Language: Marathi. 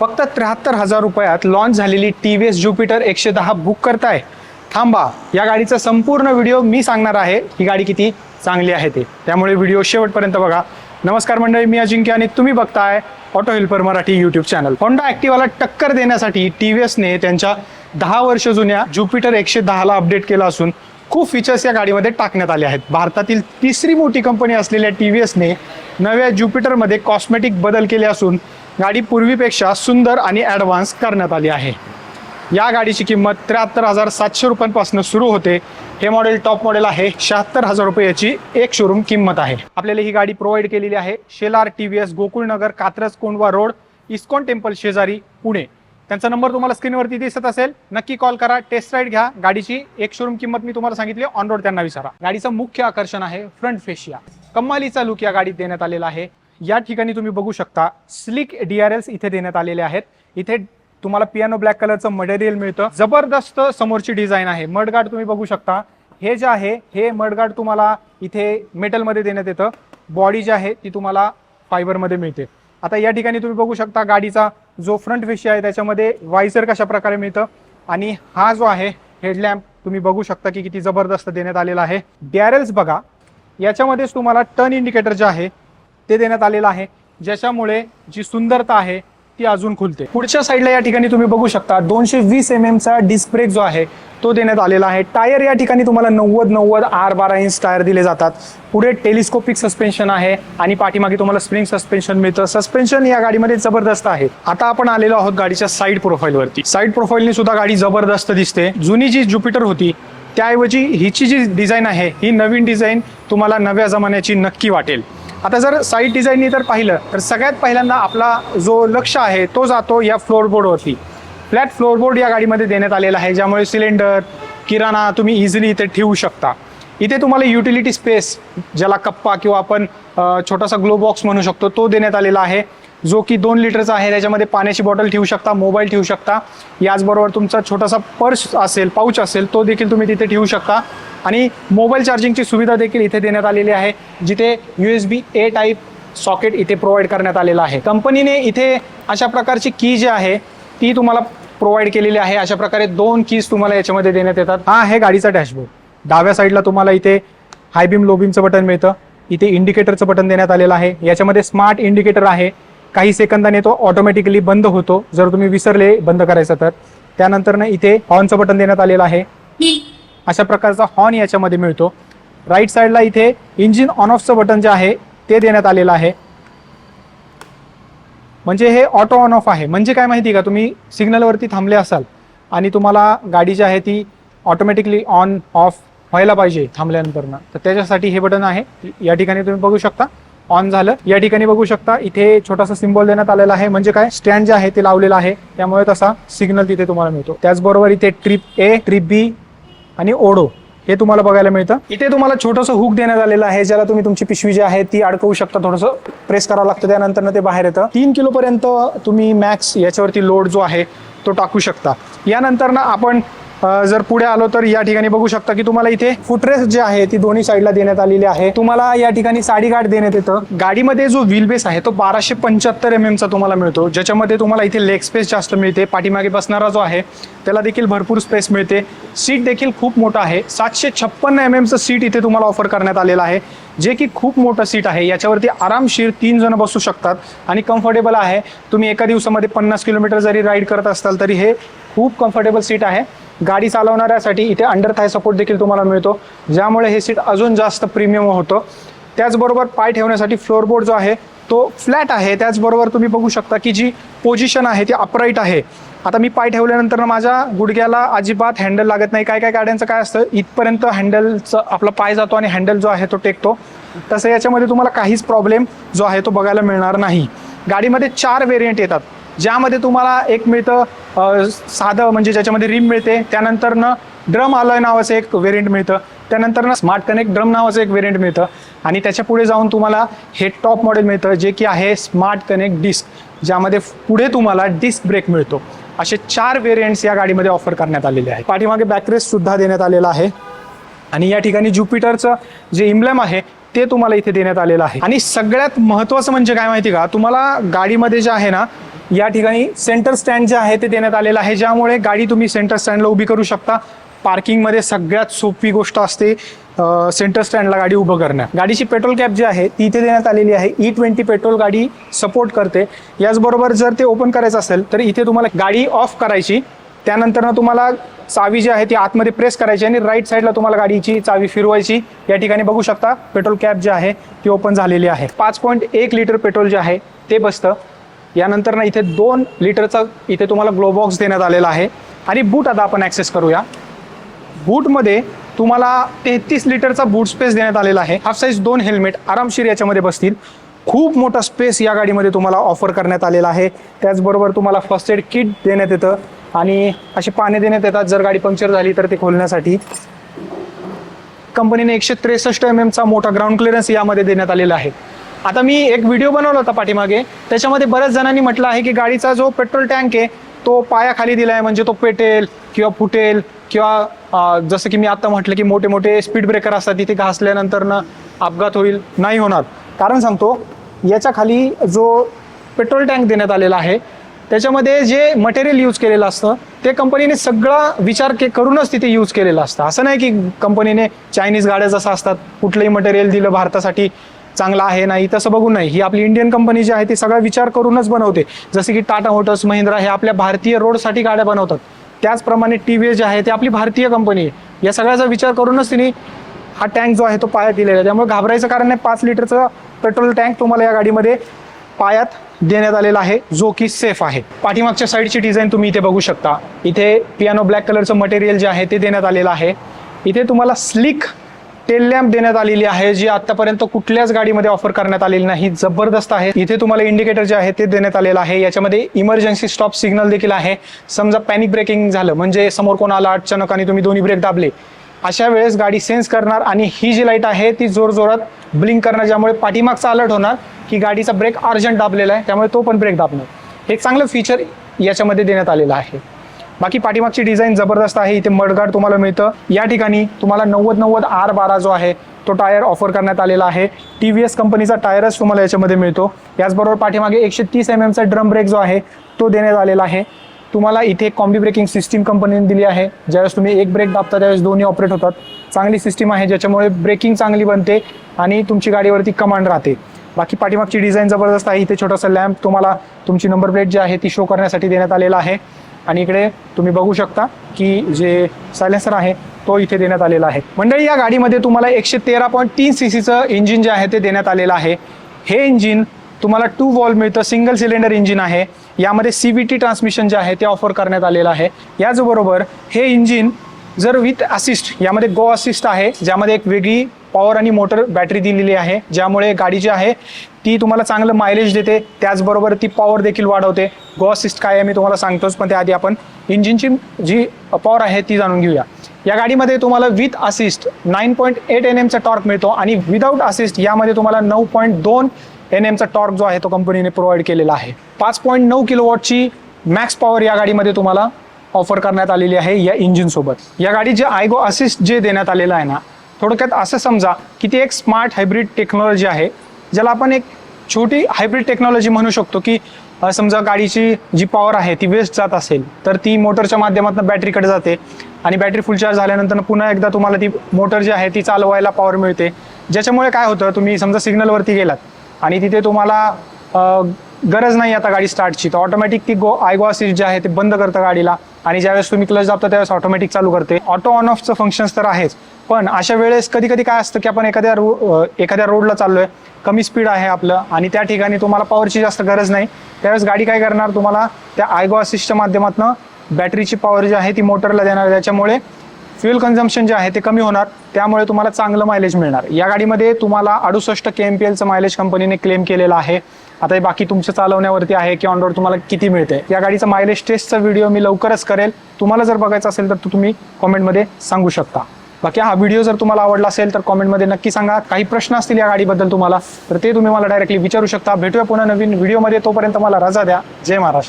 फक्त त्र्याहत्तर हजार रुपयात लॉन्च झालेली टी व्ही एस ज्युपिटर एकशे दहा बुक करताय. थांबा या गाडीचा संपूर्ण व्हिडिओ मी सांगणार आहे. ही गाडी किती चांगली आहे ते. त्यामुळे व्हिडिओ शेवटपर्यंत बघा. नमस्कार मंडळी मी अजिंक्य आणि तुम्ही बघताय auto helper Marathi YouTube channel Honda ॲक्टिवाला टक्कर देण्यासाठी टी व्ही एसने त्यांच्या दहा वर्ष जुन्या ज्युपिटर एकशे दहाला अपडेट केला असून खूप फीचर्स या गाडीमध्ये टाकण्यात आले आहेत. भारतातील तिसरी मोठी कंपनी असलेल्या टी व्ही एसने नव्या ज्युपिटरमध्ये कॉस्मेटिक बदल केले असून गाडी पूर्वीपेक्षा सुंदर आणि ॲडव्हान्स करण्यात आली आहे. या गाडीची किंमत त्र्याहत्तर हजार सातशे रुपयांपासून सुरू होते. हे मॉडेल टॉप मॉडेल आहे. शहात्तर हजार रुपयाची एक शोरूम किंमत आहे. आपल्याला ही गाडी प्रोव्हाइड केलेली आहे Shelar T V S Gokulnagar Katraj Kondhwa road ISKCON temple शेजारी पुणे. त्यांचा नंबर तुम्हाला स्क्रीनवरती दिसत असेल. नक्की कॉल करा टेस्ट राईड घ्या. गाडीची एक शोरूम किंमत मी तुम्हाला सांगितली ऑन रोड त्यांना विचारा. गाडीचं मुख्य आकर्षण आहे फ्रंट फेशिया कमालीचा लुक या गाडीत देण्यात आलेला आहे. या ठिकाणी तुम्ही बघू शकता स्लिक एल्स इथे देण्यात आलेले आहेत. इथे तुम्हाला पियानो ब्लॅक कलरचं मटेरियल मिळतं. जबरदस्त समोरची डिझाईन आहे. मडगार्ड तुम्ही बघू शकता. हे जे आहे हे मडगार्ड तुम्हाला इथे मेटलमध्ये देण्यात येतं. बॉडी जी आहे ती तुम्हाला फायबरमध्ये मिळते. आता या ठिकाणी तुम्ही बघू शकता गाडीचा जो फ्रंट फेशी आहे त्याच्यामध्ये वायझर कशा प्रकारे मिळतं? आणि हा जो आहे हेडलॅम्प तुम्ही बघू शकता की किती जबरदस्त देण्यात आलेला आहे. डॅरेल्स बघा. याच्यामध्येच तुम्हाला टर्न इंडिकेटर जे आहे ते देण्यात आलेलं आहे. ज्याच्यामुळे जी सुंदरता आहे ती अजून खुलते. पुढच्या साईडला या ठिकाणी तुम्ही बघू शकता दोनशे वीस एम एमचा डिस्क ब्रेक जो आहे तो देण्यात आलेला आहे. टायर या ठिकाणी तुम्हाला नव्वद नव्वद आर बारा इंच टायर दिले जातात. पुढे टेलिस्कोपिक सस्पेन्शन आहे आणि पाठीमागे तुम्हाला स्प्रिंग सस्पेन्शन मिळतं. सस्पेन्शन या गाडीमध्ये जबरदस्त आहे. आता आपण आलेलो आहोत गाडीच्या साईड प्रोफाईलवरती साईड प्रोफाईलने सुद्धा गाडी जबरदस्त दिसते. जुनी जी ज्युपिटर होती त्याऐवजी हिची जी डिझाईन आहे ही नवीन डिझाईन तुम्हाला नव्या जमान्याची नक्की वाटेल. आता जर साईड डिझाईननी जर पाहिलं तर सगळ्यात पहिल्यांदा आपला जो लक्ष आहे तो जातो या फ्लोअरबोर्डवरती फ्लॅट फ्लोअरबोर्ड या गाडीमध्ये देण्यात आलेला आहे ज्यामुळे सिलेंडर किराणा तुम्ही इझिली इथे ठेवू शकता. इथे तुम्हाला युटिलिटी स्पेस ज्याला कप्पा किंवा आपण छोटासा ग्लो बॉक्स म्हणू शकतो तो देण्यात आलेला आहे. जो की दोन लिटरचा आहे त्याच्यामध्ये पाण्याची बॉटल ठेवू शकता मोबाईल ठेवू शकता. याचबरोबर तुमचा छोटासा पर्स असेल पाऊच असेल तो देखील तुम्ही तिथे ठेवू शकता. आणि मोबाईल चार्जिंगची सुविधा देखील इथे देण्यात आलेली आहे जिथे U S B A type socket इथे प्रोव्हाइड करण्यात आलेलं आहे. कंपनीने इथे अशा प्रकारची की जी आहे ती तुम्हाला प्रोव्हाइड केलेली आहे. अशा प्रकारे दोन कीज तुम्हाला याच्यामध्ये देण्यात येतात. हा आहे गाडीचा डॅशबोर्ड डाव्या साईडला तुम्हाला इथे हाय बीम लो बीमचं बटन मिळतं. इथे इंडिकेटरचं बटन देण्यात आलेलं आहे. याच्यामध्ये स्मार्ट इंडिकेटर आहे. काही सेकंदाने तो ऑटोमॅटिकली बंद होतो. जर तुम्ही विसरले बंद करायचं तर. त्यानंतर ना इथे ऑनचं बटन देण्यात आलेलं आहे. अशा प्रकारचा हॉर्न याच्यामध्ये मिळतो. राईट साईडला इथे इंजिन ऑन ऑफचं बटन जे आहे ते देण्यात आलेलं आहे. म्हणजे हे ऑटो ऑन ऑफ आहे. म्हणजे काय माहिती का? तुम्ही सिग्नलवरती थांबले असाल आणि तुम्हाला गाडी जी आहे ती ऑटोमॅटिकली ऑन ऑफ व्हायला पाहिजे थांबल्यानंतरनं. तर त्याच्यासाठी हे बटन आहे. या ठिकाणी तुम्ही बघू शकता. ऑन झालं. या ठिकाणी बघू शकता. इथे छोटासा सिम्बॉल देण्यात आलेला आहे. म्हणजे काय? स्टँड जे आहे ते लावलेलं आहे. त्यामुळे तसा सिग्नल तिथे तुम्हाला मिळतो. त्याचबरोबर इथे ट्रिप ए ट्रिप बी आणि ओडो हे तुम्हाला बघायला मिळतं. इथे तुम्हाला छोटंसं हुक देण्यात आलेलं आहे. ज्याला तुम्ही तुमची पिशवी जी आहे ती अडकवू शकता. थोडंसं प्रेस करावं लागतं. त्यानंतर ते बाहेर येतं. तीन किलो पर्यंत तुम्ही मॅक्स याच्यावरती लोड जो आहे तो टाकू शकता. यानंतर ना आपण जर पुढे आलो तर या ठिकाणी बघू शकता की तुम्हाला इथे फुटरेस जे आहे ती दोन्ही साईडला देण्यात आलेली आहे. तुम्हाला या ठिकाणी साडी गाठ देण्यात येतं. गाडीमध्ये जो व्हील बेस आहे तो बाराशे पंच्याहत्तर एम एमचा तुम्हाला मिळतो. ज्याच्यामध्ये तुम्हाला इथे लेग स्पेस जास्त मिळते. पाठीमागे बसणारा जो आहे त्याला देखील भरपूर स्पेस मिळते. सीट देखील खूप मोठं आहे. सातशे छप्पन्न एम एमचं सीट इथे तुम्हाला ऑफर करण्यात आलेलं आहे. जे की खूप मोठं सीट आहे. याच्यावरती आरामशीर तीन जण बसू शकतात आणि कम्फर्टेबल आहे. तुम्ही एका दिवसामध्ये पन्नास किलोमीटर जरी राईड करत असाल तरी हे खूप कम्फर्टेबल सीट आहे. गाडी चालवणाऱ्यासाठी इथे अंडर थाय सपोर्ट देखील तुम्हाला मिळतो. ज्यामुळे हे सीट अजून जास्त प्रीमियम होतं. त्याचबरोबर पाय ठेवण्यासाठी फ्लोअरबोर्ड जो आहे तो फ्लॅट आहे. त्याचबरोबर तुम्ही बघू शकता की जी पोझिशन आहे ती अपराईट आहे. आता मी पाय ठेवल्यानंतर माझ्या गुडघ्याला अजिबात हँडल लागत नाही. काय काय गाड्यांचं काय असतं? इथपर्यंत हँडलचं आपला पाय जातो आणि हँडल जो आहे तो टेकतो. तसं याच्यामध्ये तुम्हाला काहीच प्रॉब्लेम जो आहे तो बघायला मिळणार नाही. गाडीमध्ये चार वेरियंट येतात. ज्यामध्ये तुम्हाला एक मिळतं साधं म्हणजे ज्याच्यामध्ये रिम मिळते त्यानंतर ना ड्रम अलॉय नावाचं एक व्हेरियंट मिळतं त्यानंतर ना स्मार्ट कनेक्ट ड्रम नावाचं एक व्हेरियंट मिळतं आणि त्याच्या पुढे जाऊन तुम्हाला हे टॉप मॉडेल मिळतं जे की आहे स्मार्ट कनेक्ट डिस्क ज्यामध्ये पुढे तुम्हाला डिस्क ब्रेक मिळतो. असे चार व्हेरियंट्स या गाडीमध्ये ऑफर करण्यात आलेले आहेत. पाठीमागे बॅकरेस्ट सुद्धा देण्यात आलेला आहे. आणि या ठिकाणी ज्युपिटरचं जे इम्ब्लेम आहे ते तुम्हाला इथे देण्यात आलेलं आहे. आणि सगळ्यात महत्त्वाचं म्हणजे काय माहिती का? तुम्हाला गाडीमध्ये जे आहे ना या ठिकाणी सेंटर स्टँड जे आहे ते देण्यात आलेलं आहे ज्यामुळे गाडी तुम्ही सेंटर स्टँडला उभी करू शकता. पार्किंगमध्ये सगळ्यात सोपी गोष्ट असते सेंटर स्टँडला गाडी उभं करणं गाडीची पेट्रोल कॅप जी आहे ती इथे देण्यात आलेली आहे. ई ट्वेंटी पेट्रोल गाडी सपोर्ट करते. याचबरोबर जर ते ओपन करायचं असेल तर इथे तुम्हाला गाडी ऑफ करायची. त्यानंतर ना तुम्हाला चावी जी आहे ती आतमध्ये प्रेस करायची आणि राईट साईडला तुम्हाला गाडीची चावी फिरवायची. या ठिकाणी बघू शकता पेट्रोल कॅप जी आहे ती ओपन झालेली आहे. पाच पॉईंट एक लिटर पेट्रोल जे आहे ते बसतं. यानंतर ना इथे दोन लिटरचा इथे तुम्हाला ग्लोबॉक्स देण्यात आलेला आहे. आणि बूट आता आपण ॲक्सेस करूया. बूटमध्ये तुम्हाला तेहतीस लिटरचा बूट स्पेस देण्यात आलेला आहे. हाफ साईज दोन हेल्मेट आरामशीर याच्यामध्ये बसतील. खूप मोठा स्पेस या गाडीमध्ये तुम्हाला ऑफर करण्यात आलेला आहे. त्याचबरोबर तुम्हाला फर्स्ट एड किट देण्यात येतं. आणि अशी पाने देण्यात येतात. जर गाडी पंक्चर झाली तर ते खोलण्यासाठी. कंपनीने एकशे त्रेसष्ट एम एमचा मोठा ग्राउंड क्लिअरन्स यामध्ये देण्यात आलेला आहे. आता मी एक व्हिडिओ बनवला होता पाठीमागे. त्याच्यामध्ये बऱ्याच जणांनी म्हटलं आहे की गाडीचा जो पेट्रोल टँक आहे तो पायाखाली दिला आहे म्हणजे तो पेटेल किंवा फुटेल किंवा जसं की मी आता म्हटलं की मोठे मोठे स्पीड ब्रेकर असतात तिथे घासल्यानंतर ना अपघात होईल नाही होणार. कारण सांगतो याच्या खाली जो पेट्रोल टँक देण्यात आलेला आहे त्याच्यामध्ये जे मटेरियल यूज केलेलं असतं ते कंपनीने सगळा विचार के करूनच तिथे यूज केलेलं असतं. असं नाही की कंपनीने चायनीज गाड्या जसं असतात कुठलंही मटेरियल दिलं भारतासाठी चांगला आहे नाही तसं बघून नाही. ही आपली इंडियन कंपनी जी आहे ती सगळा विचार करूनच बनवते. जसे की टाटा मोटर्स महिंद्रा हे आपल्या भारतीय रोडसाठी गाड्या बनवतात. त्याचप्रमाणे टी व्ही एस जे आहे ते आपली भारतीय कंपनी आहे. या सगळ्याचा विचार करूनच तिने हा टँक जो आहे तो पायात दिलेला आहे. त्यामुळे घाबरायचं कारण नाही पाच लिटरचा पेट्रोल टँक तुम्हाला या गाडीमध्ये पायात देण्यात आलेला आहे जो की सेफ आहे. पाठीमागच्या साईडची डिझाईन तुम्ही इथे बघू शकता. इथे पियानो ब्लॅक कलरचं मटेरियल जे आहे ते देण्यात आलेलं आहे. इथे तुम्हाला स्लिक टेल लॅम्प देण्यात आलेली आहे जी आतापर्यंत कुठल्याच गाडीमध्ये ऑफर करण्यात आलेली नाही. जबरदस्त आहे. इथे तुम्हाला इंडिकेटर जे आहे ते देण्यात आलेलं आहे. याच्यामध्ये इमर्जन्सी स्टॉप सिग्नल देखील आहे. समजा पॅनिक ब्रेकिंग झालं म्हणजे समोर कोण आला अचानक आणि तुम्ही दोन्ही ब्रेक दाबले. अशा वेळेस गाडी सेन्स करणार आणि ही जी लाइट आहे ती जोर जोरात ब्लिंक करणार ज्यामुळे पाठीमागचा अलर्ट होणार की गाडीचा ब्रेक अर्जंट दाबलेला आहे त्यामुळे तो पण ब्रेक दाबणार. हे चांगलं फीचर याच्यामध्ये देण्यात आलेलं आहे. बाकी पाठीमागची डिझाईन जबरदस्त आहे. इथे मडगार्ड तुम्हाला मिळतं. या ठिकाणी तुम्हाला नव्वद नव्वद आर बारा जो आहे तो टायर ऑफर करण्यात आलेला आहे. टी व्ही एस कंपनीचा टायरच तुम्हाला याच्यामध्ये मिळतो. याचबरोबर पाठीमागे एकशे तीस एम एमचा ड्रम ब्रेक जो आहे तो देण्यात आलेला आहे. तुम्हाला इथे कॉम्बी ब्रेकिंग सिस्टीम कंपनीने दिली आहे. ज्यावेळेस तुम्ही एक ब्रेक दाबता त्यावेळेस दोन्ही ऑपरेट होतात. चांगली सिस्टीम आहे ज्याच्यामुळे ब्रेकिंग चांगली बनते आणि तुमची गाडीवरती कमांड राहते. बाकी पाठीमागची डिझाईन जबरदस्त आहे. इथे छोटासा लॅम्प तुम्हाला तुमची नंबर प्लेट जी आहे ती शो करण्यासाठी देण्यात आलेला आहे. आणि इकडे तुम्ही बघू शकता की जे सायलेन्सर आहे तो इथे देण्यात आलेला आहे. मंडळी या गाडीमध्ये तुम्हाला एकशे तेरा पॉईंट तीन सी सीचं इंजिन जे आहे ते देण्यात आलेलं आहे. हे इंजिन तुम्हाला टू वॉल मिळतं सिंगल सिलेंडर इंजिन आहे. यामध्ये सी व्ही टी ट्रान्समिशन जे आहे ते ऑफर करण्यात आलेलं आहे. याचबरोबर हे इंजिन जर विथ असिस्ट यामध्ये गो असिस्ट आहे ज्यामध्ये एक वेगळी पॉवर आणि मोटर बॅटरी दिलेली आहे. ज्यामुळे गाडी जी आहे ती तुम्हाला चांगलं मायलेज देते. त्याचबरोबर ती पॉवर देखील वाढवते. गॉसिस्ट काय आहे मी तुम्हाला सांगतोच पण त्याआधी आपण इंजिनची जी पॉवर आहे ती जाणून घेऊया. या गाडीमध्ये तुम्हाला with assist nine point eight N एमचा torque मिळतो आणि विदाऊट असिस्ट यामध्ये तुम्हाला नऊ पॉईंट दोन एन एमचा टॉर्क जो आहे तो कंपनीने प्रोव्हाइड केलेला आहे. पाच पॉईंट नऊ किलो वॉटची मॅक्स पॉवर या गाडीमध्ये तुम्हाला ऑफर करण्यात आलेली आहे या इंजिनसोबत या गाडी जे आयगो असिस्ट जे देण्यात आलेलं आहे ना थोडक्यात असं समजा की ती एक स्मार्ट हायब्रिड टेक्नॉलॉजी आहे ज्याला आपण एक छोटी हायब्रिड टेक्नॉलॉजी म्हणू शकतो की समजा गाडीची जी पॉवर आहे ती वेस्ट जात असेल तर ती मोटरच्या माध्यमातून बॅटरीकडे जाते. आणि बॅटरी फुल चार्ज झाल्यानंतर पुन्हा एकदा तुम्हाला ती मोटर जी आहे ती चालवायला पॉवर मिळते. ज्याच्यामुळे काय होतं तुम्ही समजा सिग्नलवरती गेलात आणि तिथे तुम्हाला गरज नाही आता गाडी स्टार्टची तर ऑटोमॅटिक ती गो आयगो असिस्ट जे आहे ते बंद करतं गाडीला. आणि ज्यावेळेस तुम्ही क्लच दाबता त्यावेळेस ऑटोमॅटिक चालू करते. ऑटो ऑन ऑफचं फंक्शन्स तर आहेच. पण अशा वेळेस कधी कधी काय असतं की आपण एखाद्या रो एखाद्या रोडला चाललोय कमी स्पीड आहे आपलं आणि त्या ठिकाणी तुम्हाला पॉवरची जास्त गरज नाही. त्यावेळेस गाडी काय करणार? तुम्हाला त्या आयगो असिस्टच्या माध्यमातून बॅटरीची पॉवर जी आहे ती मोटरला देणार त्याच्यामुळे फ्युएल कन्झम्पशन जे आहे ते कमी होणार. त्यामुळे तुम्हाला चांगलं मायलेज मिळणार. या गाडीमध्ये तुम्हाला अडुसष्ट के एम पी एलचं मायलेज कंपनीने क्लेम केलेलं आहे. आता हे बाकी तुमच्या चालवण्यावरती आहे की ऑनरोड तुम्हाला किती मिळते. या गाडीचा मायलेज टेस्टचा व्हिडिओ मी लवकरच करेल. तुम्हाला जर बघायचा असेल तर तो तुम्ही कॉमेंटमध्ये सांगू शकता. बाकी हा व्हिडिओ जर तुम्हाला आवडला असेल तर कॉमेंटमध्ये नक्की सांगा. काही प्रश्न असतील या गाडीबद्दल तुम्हाला तर ते तुम्ही मला डायरेक्टली विचारू शकता. भेटूया पुन्हा नवीन व्हिडिओमध्ये तोपर्यंत मला रजा द्या. जय महाराष्ट्र.